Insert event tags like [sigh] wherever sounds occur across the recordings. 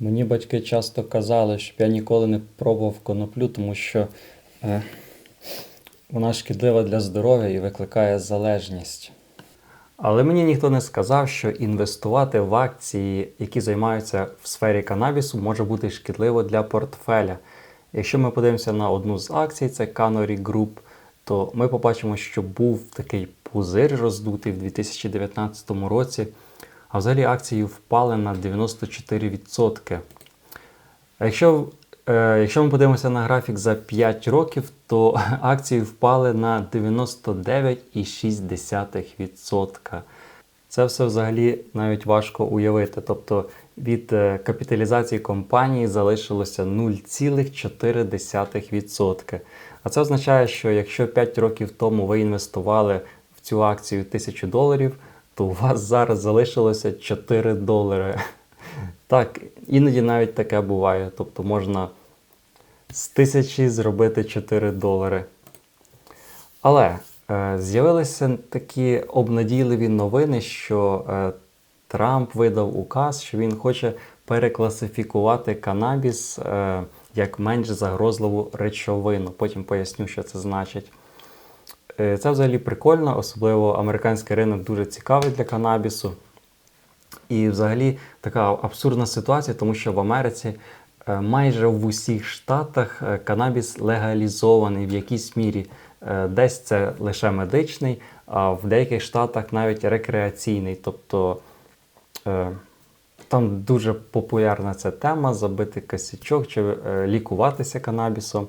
Мені батьки часто казали, щоб я ніколи не пробував коноплю, тому що е, вона шкідлива для здоров'я і викликає залежність. Але мені ніхто не сказав, що інвестувати в акції, які займаються в сфері канабісу, може бути шкідливо для портфеля. Якщо ми подивимося на одну з акцій, це Canary Group, то ми побачимо, що був такий пузир роздутий в 2019 році, а взагалі акції впали на 94%. Якщо, е, якщо ми подивимося на графік за 5 років, то [laughs] акції впали на 99,6%. Це все взагалі навіть важко уявити. Тобто від е, капіталізації компанії залишилося 0,4%. А це означає, що якщо 5 років тому ви інвестували в цю акцію 1000 доларів, то у вас зараз залишилося 4 долари. Так, іноді навіть таке буває. Тобто можна з тисячі зробити 4 долари. Але е, з'явилися такі обнадійливі новини, що е, Трамп видав указ, що він хоче перекласифікувати канабіс е, як менш загрозливу речовину. Потім поясню, що це значить. Е, Це взагалі прикольно, особливо американський ринок дуже цікавий для канабісу. І взагалі така абсурдна ситуація, тому що в Америці е, майже в усіх штатах е, канабіс легалізований в якійсь мірі. Десь це лише медичний, а в деяких штатах навіть рекреаційний. Тобто там дуже популярна ця тема забити косячок чи лікуватися канабісом.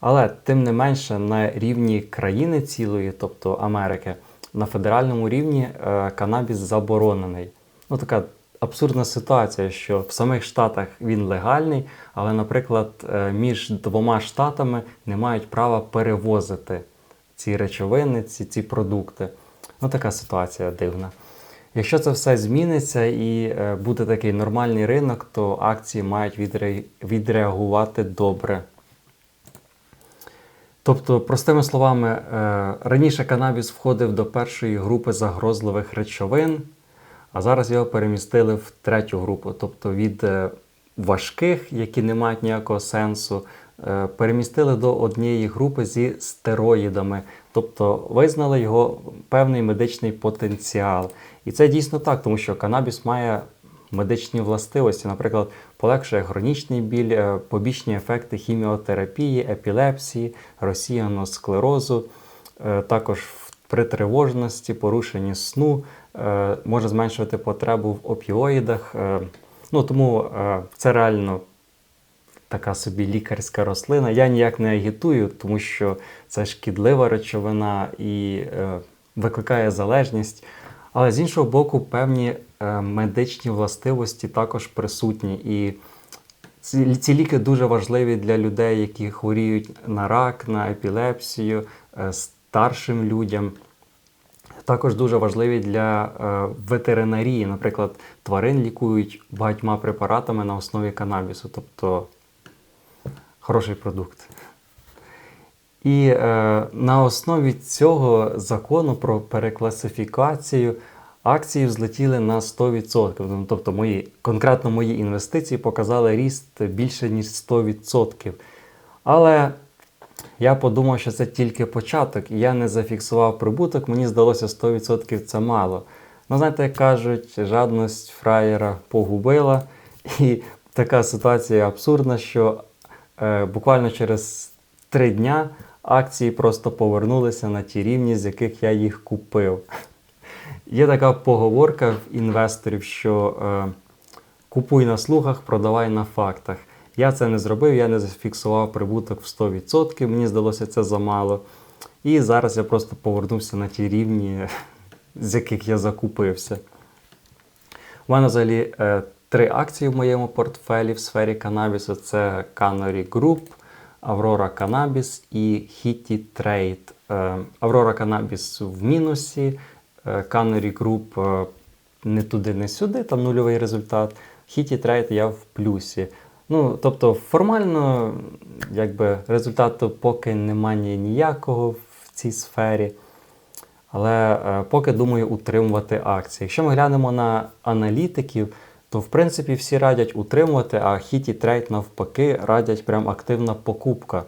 Але тим не менше на рівні країни цілої, тобто Америки, на федеральному рівні е, канабіс заборонений. Ну, така абсурдна ситуація, що в самих штатах він легальний, але, наприклад, е, між двома штатами не мають права перевозити ці речовини, ці, ці продукти. Ну, така ситуація дивна. Якщо це все зміниться і е, буде такий нормальний ринок, то акції мають відре- відреагувати добре. Тобто, простими словами, е, раніше канабіс входив до першої групи загрозливих речовин, а зараз його перемістили в третю групу. Тобто від е, важких, які не мають ніякого сенсу, е, перемістили до однієї групи зі стероїдами, тобто визнали його певний медичний потенціал. І це дійсно так, тому що канабіс має медичні властивості, наприклад, полегшує хронічний біль, е, побічні ефекти хіміотерапії, епілепсії, розсіяного склерозу, е, також при тривожності, порушенні сну, е, може зменшувати потребу в опіоїдах. Ну, тому це реально така собі лікарська рослина. Я ніяк не агітую, тому що це шкідлива речовина і викликає залежність. Але з іншого боку, певні е, медичні властивості також присутні. І ці, ці ліки дуже важливі для людей, які хворіють на рак, на епілепсію, е, старшим людям. Також дуже важливі для е, ветеринарії. Наприклад, тварин лікують багатьма препаратами на основі канабісу, тобто хороший продукт. І е, на основі цього закону про перекласифікацію акції взлетіли на 100%. Ну, Тобто мої, конкретно мої інвестиції показали ріст більше ніж 100%. Але я подумав, що це тільки початок, я не зафіксував прибуток, мені здалося 100% це мало. Ну, знаєте, як кажуть, жадність фраєра погубила. І така ситуація абсурдна, що е, буквально через три дня акції просто повернулися на ті рівні, з яких я їх купив. Є така поговорка в інвесторів, що е, купуй на слухах, продавай на фактах. Я це не зробив, я не зафіксував прибуток в 100%, мені здалося це замало. І зараз я просто повернувся на ті рівні, з яких я закупився. У мене взагалі е, три акції в моєму портфелі в сфері канабісу: це Canary Group, Aurora Cannabis і Hitty Trade. Е, Aurora Cannabis в мінусі, е, Canary Group е, не туди, не сюди, там нульовий результат. Hitty Trade я в плюсі. Ну, тобто, формально, якби результату поки немає ніякого в цій сфері. Але е, поки думаю утримувати акції. Якщо ми глянемо на аналітиків, то в принципі всі радять утримувати, а хіті трейд навпаки радять прям активна покупка.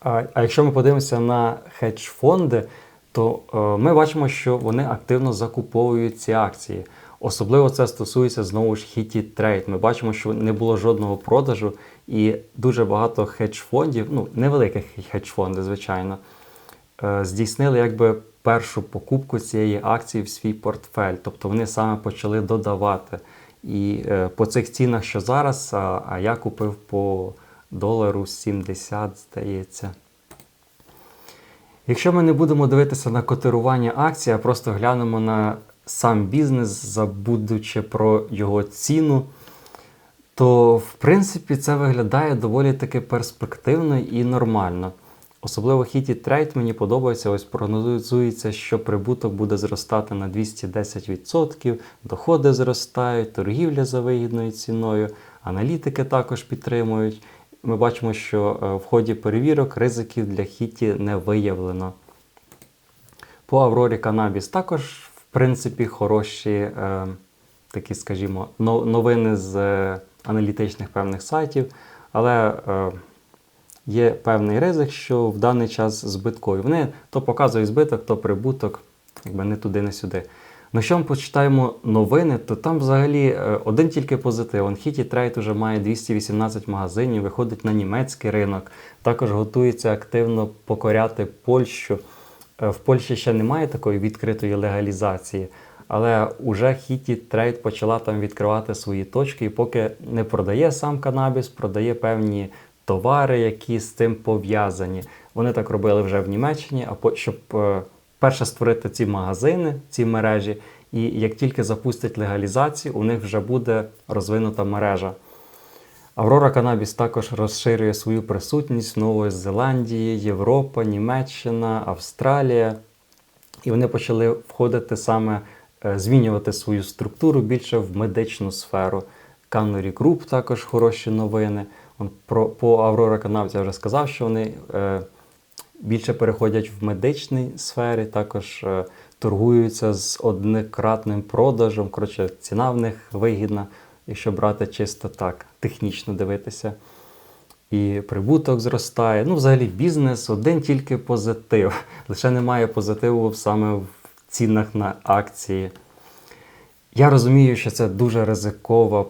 А, а якщо ми подивимося на хедж-фонди, то е, ми бачимо, що вони активно закуповують ці акції. Особливо це стосується знову ж хіті трейд. Ми бачимо, що не було жодного продажу, і дуже багато хедж-фондів, ну невеликих хедж-фонди, звичайно, е, здійснили якби першу покупку цієї акції в свій портфель. Тобто вони саме почали додавати. І е, по цих цінах, що зараз, а, я купив по долару 70, здається. Якщо ми не будемо дивитися на котирування акцій, а просто глянемо на сам бізнес, забудучи про його ціну, то в принципі це виглядає доволі таки перспективно і нормально. Особливо хіті трейд мені подобається. Ось прогнозується, що прибуток буде зростати на 210%, доходи зростають, торгівля за вигідною ціною, аналітики також підтримують. Ми бачимо, що е, в ході перевірок ризиків для хіті не виявлено. По Аврорі Канабіс також, в принципі, хороші е, такі, скажімо, новини з е, аналітичних певних сайтів, але е, є певний ризик, що в даний час збиткові. Вони то показують збиток, то прибуток, якби не туди, не сюди. Ну, якщо ми почитаємо новини, то там взагалі е, один тільки позитив. Он Хіті Трейд вже має 218 магазинів, виходить на німецький ринок, також готується активно покоряти Польщу. Е, В Польщі ще немає такої відкритої легалізації, але уже Хіті Трейд почала там відкривати свої точки, і поки не продає сам канабіс, продає певні товари, які з цим пов'язані. Вони так робили вже в Німеччині, а щоб е, перше створити ці магазини, ці мережі, і як тільки запустять легалізацію, у них вже буде розвинута мережа. Аврора Канабіс також розширює свою присутність в Нової Зеландії, Європа, Німеччина, Австралія. І вони почали входити саме, е, змінювати свою структуру більше в медичну сферу. Canary Group також хороші новини. Про, по Аврора Канабіс я вже сказав, що вони е, більше переходять в медичній сфері, також е, торгуються з однократним продажем. Коротше, ціна в них вигідна, якщо брати чисто так, технічно дивитися. І прибуток зростає. Ну, взагалі, бізнес один тільки позитив. [laughs] Лише немає позитиву саме в цінах на акції. Я розумію, що це дуже ризикова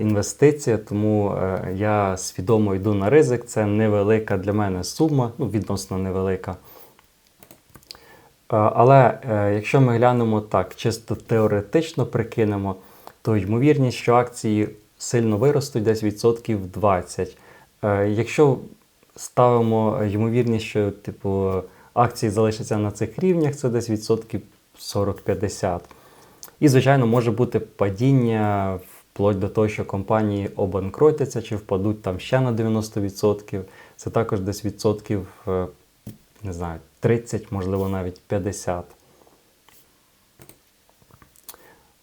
інвестиція, тому е, я свідомо йду на ризик. Це невелика для мене сума, ну, відносно невелика. Е, Але е, якщо ми глянемо так, чисто теоретично прикинемо, то ймовірність, що акції сильно виростуть десь відсотків 20. Е, Якщо ставимо ймовірність, що типу, акції залишаться на цих рівнях, це десь відсотків 40-50. І, звичайно, може бути падіння вплоть до того, що компанії обанкротяться чи впадуть там ще на 90%. Це також десь відсотків, е, не знаю, 30, можливо, навіть 50.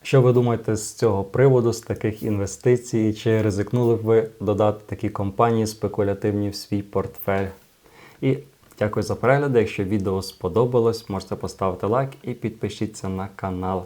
Що ви думаєте з цього приводу, з таких інвестицій? Чи ризикнули б ви додати такі компанії спекулятивні в свій портфель? І дякую за перегляд. Якщо відео сподобалось, можете поставити лайк і підпишіться на канал.